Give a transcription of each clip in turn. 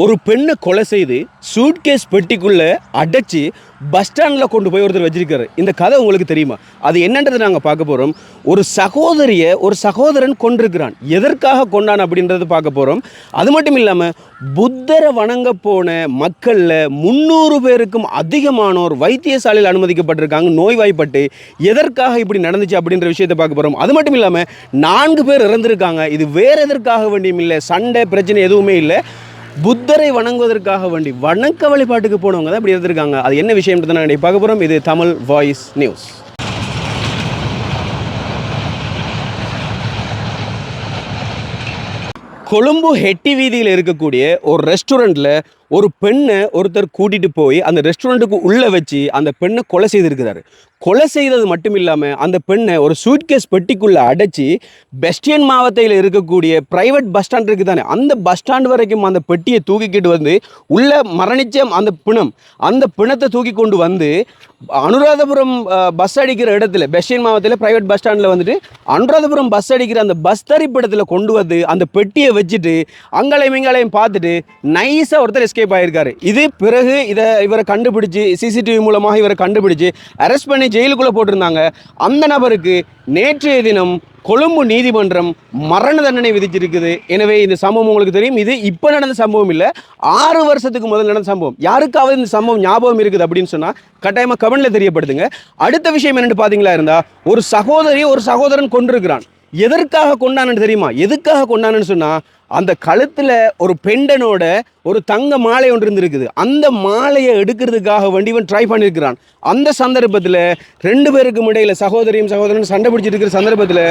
ஒரு பெண்ணை கொலை செய்து சூட்கேஸ் பெட்டிக்குள்ள அடைச்சி பஸ் ஸ்டாண்டில் கொண்டு போய் ஒருத்தர் வச்சிருக்காரு. இந்த கதை உங்களுக்கு தெரியுமா? அது என்னன்றது நாங்கள் பார்க்க போகிறோம் ஒரு சகோதரியை ஒரு சகோதரன் கொண்டிருக்கிறான் எதற்காக கொண்டான் அப்படின்றத பார்க்க போகிறோம் அது மட்டும் இல்லாமல் புத்தரை வணங்க போன மக்களில் முந்நூறு பேருக்கும் அதிகமானோர் வைத்தியசாலையில் அனுமதிக்கப்பட்டிருக்காங்க. நோய்வாய்ப்பட்டு எதற்காக இப்படி நடந்துச்சு அப்படின்ற விஷயத்தை பார்க்க போகிறோம் அது மட்டும் இல்லாமல் நான்கு பேர் இறந்திருக்காங்க. இது வேற எதற்காக வேண்டியும் இல்லை. சண்டை பிரச்சனை எதுவுமே இல்லை. புத்தரை வணங்குவதற்காக வேண்டி வணக்க வழிபாட்டுக்கு போனவங்க தான் இப்படி இருந்திருக்காங்க. அது என்ன விஷயம்ன்றதை நான் பார்க்க போகிறோம் இது தமிழ் வாய்ஸ் நியூஸ். கொழும்பு ஹெட்டி வீதியில் இருக்கக்கூடிய ஒரு ரெஸ்டாரண்ட்டில் ஒரு பெண்ணை ஒருத்தர் கூட்டிட்டு போய் அந்த ரெஸ்டாரண்ட்டுக்கு உள்ளே வச்சு அந்த பெண்ணை கொலை செய்திருக்கிறாரு. கொலை செய்தது மட்டும் இல்லாமல் அந்த பெண்ணை ஒரு சூட்கேஸ் பெட்டிக்குள்ளே அடைச்சி பெஸ்டியன் மாவட்டத்தில் இருக்கக்கூடிய பிரைவேட் பஸ் ஸ்டாண்ட் இருக்குது தானே அந்த பஸ் ஸ்டாண்ட் வரைக்கும் அந்த பெட்டியை தூக்கிக்கிட்டு வந்து உள்ளே மரணிச்ச அந்த பிணம் அந்த பிணத்தை தூக்கி கொண்டு வந்து அனுராதபுரம் பஸ் அடிக்கிற இடத்துல பெஸ்டியன் மாவட்டத்தில் பிரைவேட் பஸ் ஸ்டாண்டில் வந்துட்டு அனுராதபுரம் பஸ் அடிக்கிற அந்த பஸ் தரிப்பிடத்தில் கொண்டு வந்து அந்த பெட்டியை வச்சுட்டு அங்களையும் இங்களையும் பார்த்துட்டு நைஸாக ஒருத்தர் எஸ்கேப் ஆயிருக்காரு. இது பிறகு இதை இவரை கண்டுபிடிச்சு சிசிடிவி மூலமாக இவரை கண்டுபிடிச்சு அரெஸ்ட் பண்ணி ஜெயிலுக்குள்ளே போட்டிருந்தாங்க. அந்த நபருக்கு நேற்றைய தினம் கொழும்பு நீதிமன்றம் மரண தண்டனை விதிச்சிருக்குது. எனவே இந்த சம்பவம் உங்களுக்கு தெரியும். இது இப்போ நடந்த சம்பவம் இல்லை. ஆறு வருஷத்துக்கு முதல் நடந்த சம்பவம். யாருக்காவது இந்த சம்பவம் ஞாபகம் இருக்குது அப்படின்னு சொன்னால் கட்டாயமாக கமெண்ட்ல தெரியப்படுத்துங்க. அடுத்த விஷயம் என்னென்னு பார்த்தீங்களா இருந்தா ஒரு சகோதரி ஒரு சகோதரன் கொண்டிருக்கிறான் எதற்காக கொண்டானன்னு தெரியுமா? எதுக்காக கொண்டானன்னு சொன்னால் அந்த கழுத்தில் ஒரு பெண்டனோட ஒரு தங்க மாலை ஒன்று இருந்திருக்குது. அந்த மாலையை எடுக்கிறதுக்காக வேண்டி இவன் ட்ரை பண்ணியிருக்கிறான் அந்த சந்தர்ப்பத்தில் ரெண்டு பேருக்கும் இடையில் சகோதரியும் சகோதரனும் சண்டை பிடிச்சிட்டு இருக்கிற சந்தர்ப்பத்தில்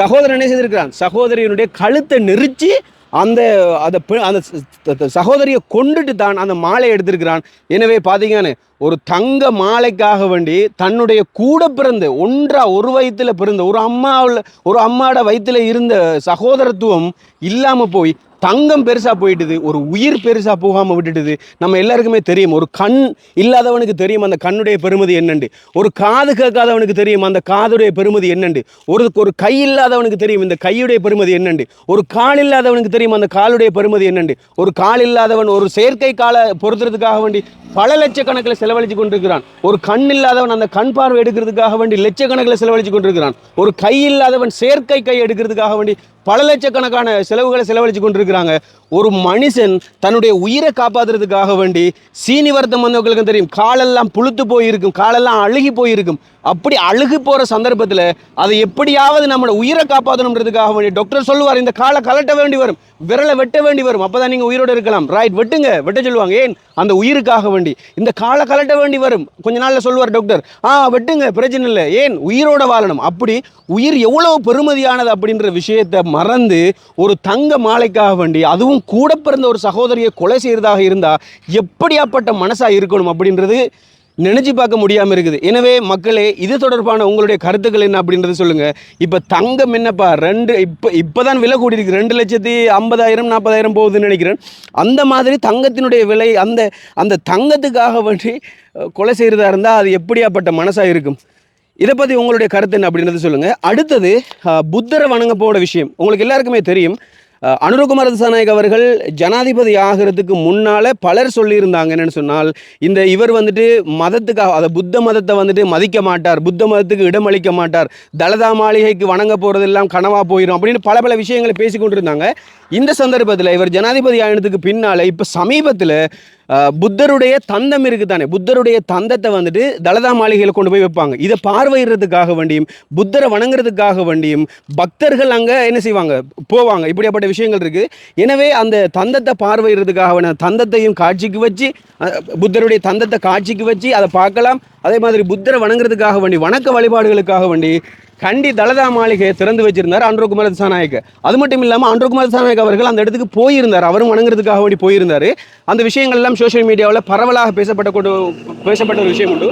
சகோதரன் என்ன செய்திருக்கிறான்? சகோதரியினுடைய கழுத்தை நெரிச்சு அந்த அதை அந்த சகோதரியை கொண்டுட்டு தான் அந்த மாலையை எடுத்திருக்கிறான். எனவே பார்த்தீங்கன்னு ஒரு தங்க மாலைக்காக வேண்டி தன்னுடைய கூட பிறந்த ஒன்றா ஒரு வயிற்றில் பிறந்த ஒரு அம்மாவில் ஒரு அம்மாட வயிற்றில் இருந்த சகோதரத்துவம் இல்லாமல் போய் தங்கம் பெருசாக போயிட்டுது ஒரு உயிர் பெருசாக போகாமல் விட்டுட்டுது. நம்ம எல்லாருக்குமே தெரியும் ஒரு கண் இல்லாதவனுக்கு தெரியும் அந்த கண்ணுடைய பெருமதி என்னண்டு. ஒரு காது கேட்காதவனுக்கு தெரியும் அந்த காதுடைய பெருமதி என்னண்டு. ஒரு ஒரு கை இல்லாதவனுக்கு தெரியும் இந்த கையுடைய பெருமதி என்னண்டு. ஒரு கால் இல்லாதவனுக்கு தெரியும் அந்த காலுடைய பெருமதி என்னண்டு. ஒரு கால் இல்லாதவன் ஒரு செயற்கை காலை பொருத்துறதுக்காக வேண்டி பல லட்சக்கணக்கில் செலவழிச்சு கொண்டிருக்கிறான். ஒரு கண் இல்லாதவன் அந்த கண் பார்வை எடுக்கிறதுக்காக வேண்டி லட்சக்கணக்கில் செலவழிச்சு கொண்டிருக்கிறான். ஒரு கை இல்லாதவன் செயற்கை கை எடுக்கிறதுக்காக வேண்டி பல லட்சக்கணக்கான செலவுகளை செலவழித்து கொண்டிருக்கிறாங்க. ஒரு மனுஷன் தன்னுடைய உயிரை காப்பாத்துறதுக்காக வேண்டி சீனிவர்த்தம் வந்தவங்களுக்கு தெரியும். காலெல்லாம் புழுத்து போயிருக்கும். காலெல்லாம் அழுகி போயிருக்கும். அப்படி அழுகு போகிற சந்தர்ப்பத்தில் அதை எப்படியாவது நம்மளோட உயிரை காப்பாற்றணுன்றதுக்காக வேண்டி டாக்டர் சொல்லுவார் இந்த காலை கலட்ட வேண்டி வரும் விரலை வெட்ட வேண்டி வரும். அப்பதான் நீங்கள் உயிரோட இருக்கலாம். ரைட் வெட்டுங்க வெட்ட சொல்லுவாங்க. ஏன்? அந்த உயிருக்காக வேண்டி. இந்த காலை கலட்ட வேண்டி வரும். கொஞ்ச நாளில் சொல்லுவார் டாக்டர் ஆ வெட்டுங்க பிரச்சனை இல்லை. ஏன்? உயிரோட வாழணும். அப்படி உயிர் எவ்வளவு பெருமதியானது அப்படின்ற விஷயத்தை மறந்து ஒரு தங்க மாலைக்காக வேண்டி அதுவும் கூட பிறந்த ஒரு சகோதரியை கொலை செய்கிறதாக இருந்தால் எப்படியாப்பட்ட மனசா இருக்கணும் அப்படின்றது நினைச்சு பார்க்க முடியாமல் இருக்குது. எனவே மக்களே இது தொடர்பான உங்களுடைய கருத்துக்கள் என்ன அப்படின்றத சொல்லுங்கள் இப்போ தங்கம் என்னப்பா? ரெண்டு இப்போ இப்போ தான் விலை கூடியிருக்கு. ரெண்டு லட்சத்தி ஐம்பதாயிரம் நாற்பதாயிரம் போகுதுன்னு நினைக்கிறேன். அந்த மாதிரி தங்கத்தினுடைய விலை அந்த அந்த தங்கத்துக்காக வேண்டி கொலை செய்கிறதா இருந்தால் அது எப்படியாப்பட்ட மனசாக இருக்கும்? இதை பற்றி உங்களுடைய கருத்து என்ன அப்படின்றது சொல்லுங்கள் அடுத்தது புத்தரை வணங்க போட விஷயம். உங்களுக்கு எல்லாருக்குமே தெரியும். அனுரகுமார திசாநாயக் அவர்கள் ஜனாதிபதி ஆகிறதுக்கு முன்னால் பலர் சொல்லியிருந்தாங்க என்னென்னு சொன்னால் இந்த இவர் வந்துட்டு மதத்துக்காக அதை புத்த மதத்தை வந்துட்டு மதிக்க மாட்டார் புத்த மதத்துக்கு இடமளிக்க மாட்டார் தலதா மாளிகைக்கு வணங்க போகிறதெல்லாம் கனவாக போயிடும் அப்படின்னு பல பல விஷயங்களை பேசிக்கொண்டிருந்தாங்க. இந்த சந்தர்ப்பத்தில் இவர் ஜனாதிபதி ஆயினத்துக்கு பின்னால் இப்போ சமீபத்தில் புத்தருடைய தந்தம் இருக்குது தானே புத்தருடைய தந்தத்தை வந்துட்டு தலதா மாளிகையில் கொண்டு போய் வைப்பாங்க. இதை பார்வையிடுறதுக்காக வேண்டியும் புத்தரை வணங்குறதுக்காக வேண்டியும் பக்தர்கள் அங்கே என்ன செய்வாங்க? போவாங்க. இப்படியாப்பட்ட விஷயங்கள் இருக்குது எனவே அந்த தந்தத்தை பார்வையிடுறதுக்காக வேண்டிய தந்தத்தையும் காட்சிக்கு வச்சு புத்தருடைய தந்தத்தை காட்சிக்கு வச்சு அதை பார்க்கலாம். அதே மாதிரி புத்தரை வணங்குறதுக்காக வேண்டி வணக்க வழிபாடுகளுக்காக வேண்டி கண்டி தலதா மாளிகையை திறந்து வச்சிருந்தார் அன்றகுமார திசாநாயக் அது மட்டும் இல்லாமல் அன்றகுமார திசாநாயக் அவர்கள் அந்த இடத்துக்கு போயிருந்தார். அவரும் வணங்குறதுக்காக வேண்டி போயிருந்தார். அந்த விஷயங்கள் எல்லாம் சோஷியல் மீடியாவில் பரவலாக பேசப்பட்ட கொண்டு பேசப்பட்ட ஒரு விஷயம் உண்டு.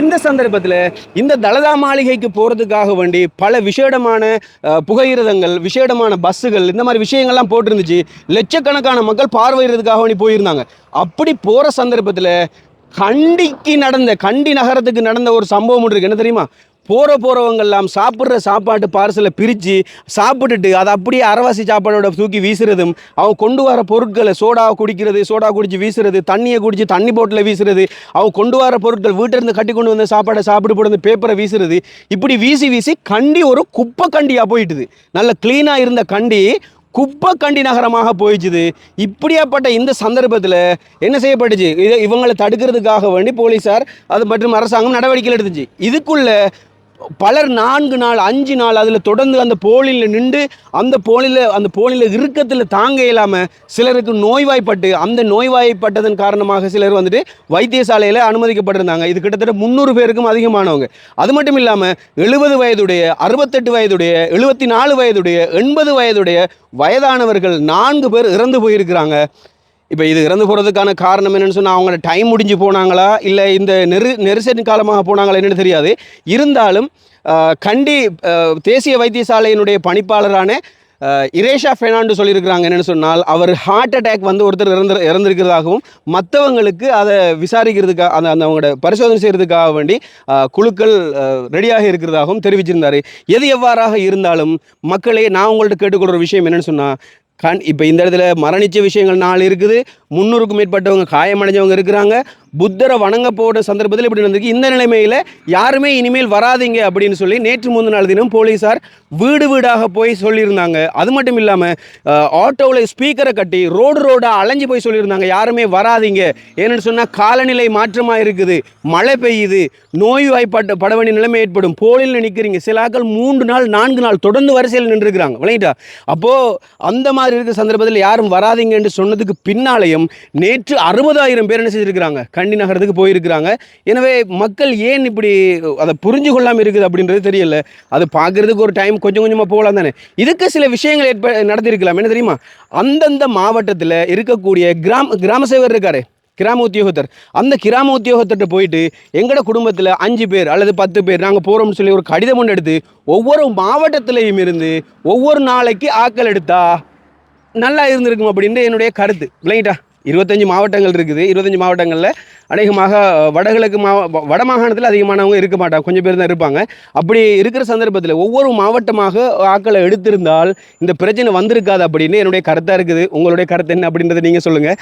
இந்த சந்தர்ப்பத்தில் இந்த தலதா மாளிகைக்கு போகிறதுக்காக வேண்டி பல விசேடமான புகையிரதங்கள் விசேடமான பஸ்ஸுகள் இந்த மாதிரி விஷயங்கள்லாம் போட்டிருந்துச்சு. லட்சக்கணக்கான மக்கள் பார்வையிடுறதுக்காக வேண்டி போயிருந்தாங்க. அப்படி போகிற சந்தர்ப்பத்தில் கண்டிக்கு நடந்த கண்டி நகரத்துக்கு நடந்த ஒரு சம்பவம் இருக்கு. என்ன தெரியுமா? போகிற போகிறவங்கெல்லாம் சாப்பிட்ற சாப்பாட்டு பார்சலை பிரித்து சாப்பிட்டுட்டு அதை அப்படியே அரவாசி சாப்பாடோட தூக்கி வீசுறதும் அவங்க கொண்டு வர பொருட்களை சோடா குடிக்கிறது சோடா குடித்து வீசுறது தண்ணியை குடித்து தண்ணி போட்டில் வீசுறது அவங்க கொண்டு வர பொருட்கள் வீட்டிலேருந்து கட்டி கொண்டு வந்த சாப்பாடை சாப்பிட்டு போட்டு பேப்பரை வீசுறது இப்படி வீசி வீசி கண்டி ஒரு குப்பை கண்டியாக போயிட்டுது. நல்ல க்ளீனாக இருந்த கண்டி குப்பை கண்டி நகரமாக போயிடுச்சுது இப்படியாப்பட்ட இந்த சந்தர்ப்பத்தில் என்ன செய்யப்பட்டுச்சு? இதை இவங்களை தடுக்கிறதுக்காக வேண்டி போலீஸார் அது மற்றும் அரசாங்கம் நடவடிக்கை எடுத்துச்சு. இதுக்குள்ளே பலர் நான்கு நாள் அஞ்சு நாள் அதில் தொடர்ந்து அந்த போலியில் நின்று அந்த போலியில் அந்த போலியில் இறுக்கத்தில் தாங்க இல்லாமல் சிலருக்கு நோய்வாய்ப்பட்டு அந்த நோய்வாய்ப்பட்டதன் காரணமாக சிலர் வந்துட்டு வைத்தியசாலையில் அனுமதிக்கப்பட்டிருந்தாங்க. இது கிட்டத்தட்ட முந்நூறு பேருக்கும் அதிகமானவங்க. அது மட்டும் இல்லாமல் எழுபது வயதுடைய அறுபத்தெட்டு வயதுடைய எழுபத்தி நாலு வயதுடைய எண்பது வயதுடைய வயதானவர்கள் நான்கு பேர் இறந்து போயிருக்கிறாங்க. இப்போ இது இறந்து போகிறதுக்கான காரணம் என்னென்னு சொன்னால் அவங்களோட டைம் முடிஞ்சு போனாங்களா? இல்லை இந்த நெரு நெரிசல் காலமாக போனாங்களா என்னென்னு தெரியாது. இருந்தாலும் கண்டி தேசிய வைத்தியசாலையினுடைய பணிப்பாளரான இரேஷா ஃபெர்னாண்டு சொல்லியிருக்கிறாங்க என்னென்னு சொன்னால் அவர் ஹார்ட் அட்டாக் வந்து ஒருத்தர் இறந்து இறந்திருக்கிறதாகவும் மற்றவங்களுக்கு அதை விசாரிக்கிறதுக்காக அந்த அந்த அவங்களோட பரிசோதனை செய்கிறதுக்காக வேண்டி குழுக்கள் ரெடியாக இருக்கிறதாகவும் தெரிவிச்சிருந்தார். எது எவ்வாறாக இருந்தாலும் மக்களே நான் உங்கள்கிட்ட கேட்டுக்கொள்கிற விஷயம் என்னென்னு சொன்னால் கண் இப்போ இந்த இடத்துல மரணிச்ச விஷயங்கள் நாலு இருக்குது. முந்நூறுக்கும் மேற்பட்டவங்க காயமடைஞ்சவங்க இருக்கிறாங்க. புத்தரை வணங்க போகிற சந்தர்ப்பத்தில் இப்படி நடந்திருக்கு. இந்த நிலைமையில் யாருமே இனிமேல் வராதீங்க அப்படின்னு சொல்லி நேற்று முந்தின நாள் தினம் போலீஸார் வீடு வீடாக போய் சொல்லியிருந்தாங்க. அது மட்டும் இல்லாமல் ஆட்டோவில் ஸ்பீக்கரை கட்டி ரோடு ரோடாக அலைஞ்சு போய் சொல்லியிருந்தாங்க. யாருமே வராதீங்க. ஏன்னு சொன்னால் காலநிலை மாற்றமாக இருக்குது. மழை பெய்யுது. நோய் வாய்ப்பாட்ட பட வேண்டிய நிலைமை ஏற்படும். போலில் நிற்கிறீங்க சில ஆக்கள் மூன்று நாள் நான்கு நாள் தொடர்ந்து வரிசையில் நின்றுருக்கிறாங்க. விளையிட்டா அப்போது அந்த மாதிரி இருக்கிற சந்தர்ப்பத்தில் யாரும் வராதீங்க என்று சொன்னதுக்கு பின்னாலேயும் நேற்று அறுபதாயிரம் பேர் என்ன செஞ்சுருக்கிறாங்க கண்டி நகரத்துக்கு போயிருக்கிறாங்க. எனவே மக்கள் ஏன் இப்படி அதை புரிஞ்சு கொள்ளாமல் இருக்குது அப்படின்றது தெரியல. அது பார்க்கறதுக்கு ஒரு டைம் கொஞ்சம் கொஞ்சமாக போகலாம் தானே. இதுக்கு சில விஷயங்கள் ஏற்ப நடத்திருக்கலாம் என்ன தெரியுமா? அந்தந்த மாவட்டத்தில் இருக்கக்கூடிய கிராம கிராம சேவர் இருக்காரு கிராம உத்தியோகத்தர் அந்த கிராம உத்தியோகத்தர்கிட்ட போயிட்டு எங்களோட குடும்பத்தில் அஞ்சு பேர் அல்லது பத்து பேர் நாங்கள் போகிறோம்னு சொல்லி ஒரு கடிதம் ஒன்று எடுத்து ஒவ்வொரு மாவட்டத்திலையும் இருந்து ஒவ்வொரு நாளைக்கு ஆக்கள் எடுத்தா நல்லா இருந்திருக்கும் அப்படின்ட்டு என்னுடைய கருத்து. இல்லைங்கிட்டா இருபத்தஞ்சி மாவட்டங்கள் இருக்குது. இருபத்தஞ்சி மாவட்டங்களில் அநேகமாக வடகிழக்கு மாவ வ- வட மாகாணத்தில் அதிகமானவங்க இருக்க மாட்டாங்க. கொஞ்சம் பேர் தான் இருப்பாங்க. அப்படி இருக்கிற சந்தர்ப்பத்தில் ஒவ்வொரு மாவட்டமாக ஆக்களை எடுத்திருந்தால் இந்த பிரச்சனை வந்திருக்காது அப்படின்னு என்னுடைய கருத்தாக இருக்குது. உங்களுடைய கருத்து என்ன அப்படின்றத நீங்கள் சொல்லுங்கள்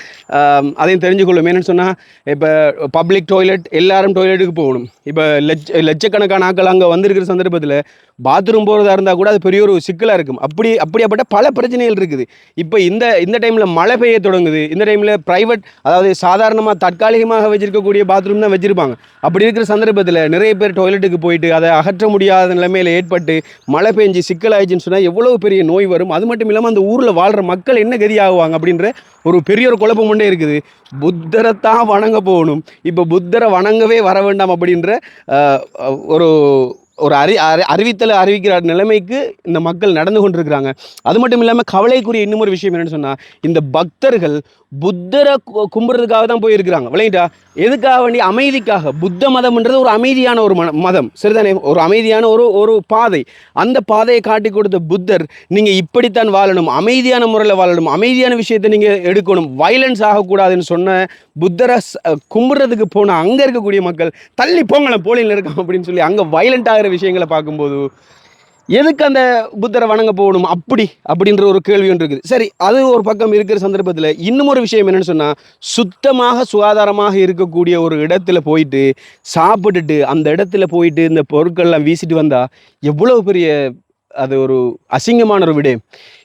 அதையும் தெரிஞ்சுக்கொள்ளும். என்னென்னு சொன்னால் இப்போ பப்ளிக் டாய்லெட் எல்லாரும் டாய்லெட்டுக்கு போகணும். இப்போ லட்ச லட்சக்கணக்கான ஆக்கள் அங்கே வந்திருக்கிற சந்தர்ப்பத்தில் பாத்ரூம் போகிறதா இருந்தால் கூட அது பெரிய ஒரு சிக்கலாக இருக்கும். அப்படி அப்படியாப்பட்ட பல பிரச்சனைகள் இருக்குது. இப்போ இந்த இந்த டைமில் மழை பெய்ய தொடங்குது. இந்த டைமில் ப்ரைவேட் அதாவது சாதாரணமாக தற்காலிகமாக வச்சிருக்கக்கூடிய பாத்ரூம் தான் வச்சுருப்பாங்க. அப்படி இருக்கிற சந்தர்ப்பத்தில் நிறைய பேர் டாய்லெட்டுக்கு போயிட்டு அதை அகற்ற முடியாத நிலைமையில் ஏற்பட்டு மழை பெஞ்சு சிக்கலாயிடுச்சுன்னு சொன்னால் எவ்வளோ பெரிய நோய் வரும். அது மட்டும் இல்லாமல் அந்த ஊரில் வாழ்கிற மக்கள் என்ன கதி ஆகுவாங்க அப்படின்ற ஒரு பெரிய ஒரு குழப்பம் கொண்டே இருக்குது. புத்தரை தான் வணங்க போகணும். இப்போ புத்தரை வணங்கவே வர வேண்டாம் அப்படின்ற ஒரு ஒரு அறி அறி அறிவித்தலை அறிவிக்கிற நிலைமைக்கு இந்த மக்கள் நடந்து கொண்டிருக்கிறாங்க. அது மட்டும் இல்லாமல் கவலைக்குரிய இன்னும் ஒரு விஷயம் என்னென்னு சொன்னால் இந்த பக்தர்கள் புத்தரை கும்பிட்றதுக்காக தான் போயிருக்கிறாங்க. விளையாட்டா எதுக்காக வேண்டி? அமைதிக்காக. புத்த மதம்ன்றது ஒரு அமைதியான ஒரு மன- மதம். சரிதானே? ஒரு அமைதியான ஒரு ஒரு பாதை. அந்த பாதையை காட்டி கொடுத்த புத்தர் நீங்கள் இப்படித்தான் வாழணும். அமைதியான முறையில் வாழணும். அமைதியான விஷயத்தை நீங்கள் எடுக்கணும். வைலன்ஸ் ஆகக்கூடாதுன்னு சொன்ன புத்தரை கும்பிட்றதுக்கு போன அங்கே இருக்கக்கூடிய மக்கள் தள்ளி போங்களேன் போலியில் இருக்கான் அப்படின்னு சொல்லி அங்கே வைலண்ட் ஆகிற விஷயங்களை பார்க்கும்போது எதுக்கு அந்த புத்தரை வணங்க போகணும்? அப்படி அப்படின்ற ஒரு கேள்வி ஒன்று இருக்குது. சரி அது ஒரு பக்கம் இருக்கிற சந்தர்ப்பத்தில் இன்னும் ஒரு விஷயம் என்னென்னு சொன்னால் சுத்தமாக சுகாதாரமாக இருக்கக்கூடிய ஒரு இடத்துல போயிட்டு சாப்பிட்டுட்டு அந்த இடத்துல போயிட்டு இந்த பொருட்கள்லாம் வீசிட்டு வந்தால் எவ்வளோ பெரிய அது ஒரு அசிங்கமான ஒரு விடயம்.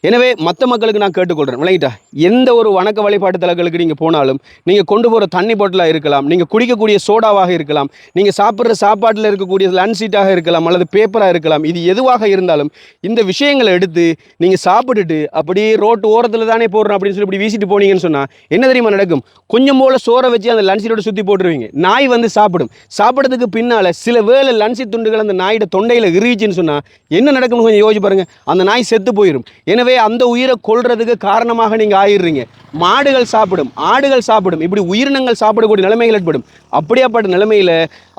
எனவே மற்ற மக்களுக்கு நான் கேட்டுக்கொள்கிறேன் விளங்கிட்டா? எந்த ஒரு வணக்க வழிபாட்டு தலங்களுக்கு நீங்கள் போனாலும் நீங்கள் கொண்டு போகிற தண்ணி பாட்டிலாக இருக்கலாம் நீங்கள் குடிக்கக்கூடிய சோடாவாக இருக்கலாம் நீங்கள் சாப்பிட்ற சாப்பாட்டில் இருக்கக்கூடிய லன்ச் சீட்டாக இருக்கலாம் அல்லது பேப்பராக இருக்கலாம் இது எதுவாக இருந்தாலும் இந்த விஷயங்களை எடுத்து நீங்கள் சாப்பிட்டுட்டு அப்படியே ரோட்டு ஓரத்தில் தானே போடுறோம் அப்படின்னு சொல்லி இப்படி வீசிட்டு போனீங்கன்னு சொன்னால் என்ன தெரியுமா நடக்கும்? கொஞ்சம் போல சோறை வச்சு அந்த லன்சீட்டோட சுற்றி போட்டுருவீங்க. நாய் வந்து சாப்பிடும். சாப்பிட்றதுக்கு பின்னால் சில வேலை லன்சி துண்டுகள் அந்த நாயோட தொண்டையில் இருவிச்சுன்னு சொன்னால் என்ன நடக்கும்னு கொஞ்சம் யோசிச்சு பாருங்க அந்த நாய் செத்து போயிடும் எனவே அந்த உயிரை கொல்றதுக்கு காரணமாக நீங்க ஆயிடுறீங்க. மாடுகள் சாப்பிடும் ஆடுகள் சாப்பிடும் இப்படி உயிரினங்கள் சாப்பிடக்கூடிய நிலைமைகள் ஏற்படும். அப்படியாப்பட்ட நிலைமையில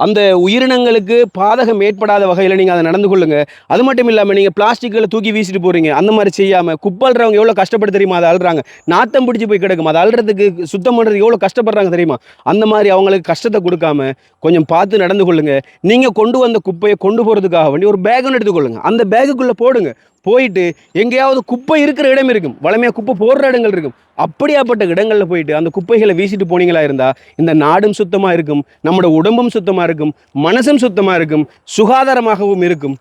அந்த உயிரினங்களுக்கு பாதகம் ஏற்படாத வகையில் நீங்கள் அதை நடந்து கொள்ளுங்கள் அது மட்டும் இல்லாமல் நீங்கள் பிளாஸ்டிக்கில் தூக்கி வீசிட்டு போறீங்க. அந்த மாதிரி செய்யாமல் குப்பல்றவங்க எவ்வளோ கஷ்டப்பட்டு தெரியுமா? அதை அழுறாங்க நாத்தம் பிடிச்சி போய் கிடக்கும். அதை அழுறதுக்கு சுத்தம் பண்ணுறது எவ்வளோ கஷ்டப்படுறாங்க தெரியுமா? அந்த மாதிரி அவங்களுக்கு கஷ்டத்தை கொடுக்காம கொஞ்சம் பார்த்து நடந்து கொள்ளுங்க. நீங்கள் கொண்டு வந்த குப்பையை கொண்டு போகிறதுக்காக வேண்டி ஒரு பேக் ஒன்று அந்த அந்த குப்பைக்குள்ளே போடுங்க. போயிட்டு எங்கேயாவது குப்பை இருக்கிற இடம் இருக்கும். வளமையாக குப்பை போடுற இடங்கள் இருக்கும். அப்படியாப்பட்ட இடங்களில் போயிட்டு அந்த குப்பைகளை வீசிட்டு போனீங்களா இருந்தால் இந்த நாடும் சுத்தமாக இருக்கும். நம்மளோட உடம்பும் சுத்தமாக இருக்கும். மனசும் சுத்தமாக இருக்கும். சுகாதாரமாகவும் இருக்கும்.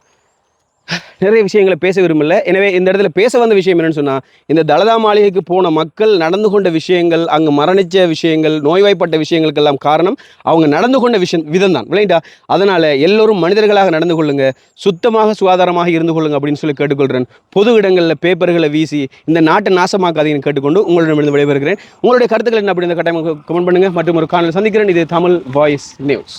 நிறைய விஷயங்களை பேச விரும்பல. எனவே இந்த இடத்துல பேச வந்த விஷயம் என்னன்னு சொன்னால் இந்த தலதா மாளிகைக்கு போன மக்கள் நடந்து கொண்ட விஷயங்கள் அங்கே மரணிச்ச விஷயங்கள் நோய்வாய்ப்பட்ட விஷயங்களுக்கெல்லாம் காரணம் அவங்க நடந்து கொண்ட விஷயம் விதம் தான் விளையாண்டா அதனால் எல்லோரும் மனிதர்களாக நடந்து கொள்ளுங்க சுத்தமாக சுகாதாரமாக இருந்து கொள்ளுங்க அப்படின்னு சொல்லி கேட்டுக்கொள்கிறேன் பொது இடங்களில் பேப்பர்களை வீசி இந்த நாட்டை நாசமாக்காதீங்கன்னு கேட்டுக்கொண்டு உங்களிடமிருந்து விடைபெறுகிறேன். உங்களுடைய கருத்துக்கள் என்ன அப்படி இந்த கட்டாயம் கமெண்ட் பண்ணுங்க. மற்றும் ஒரு காணொலி சந்திக்கிறேன். இது தமிழ் வாய்ஸ் நியூஸ்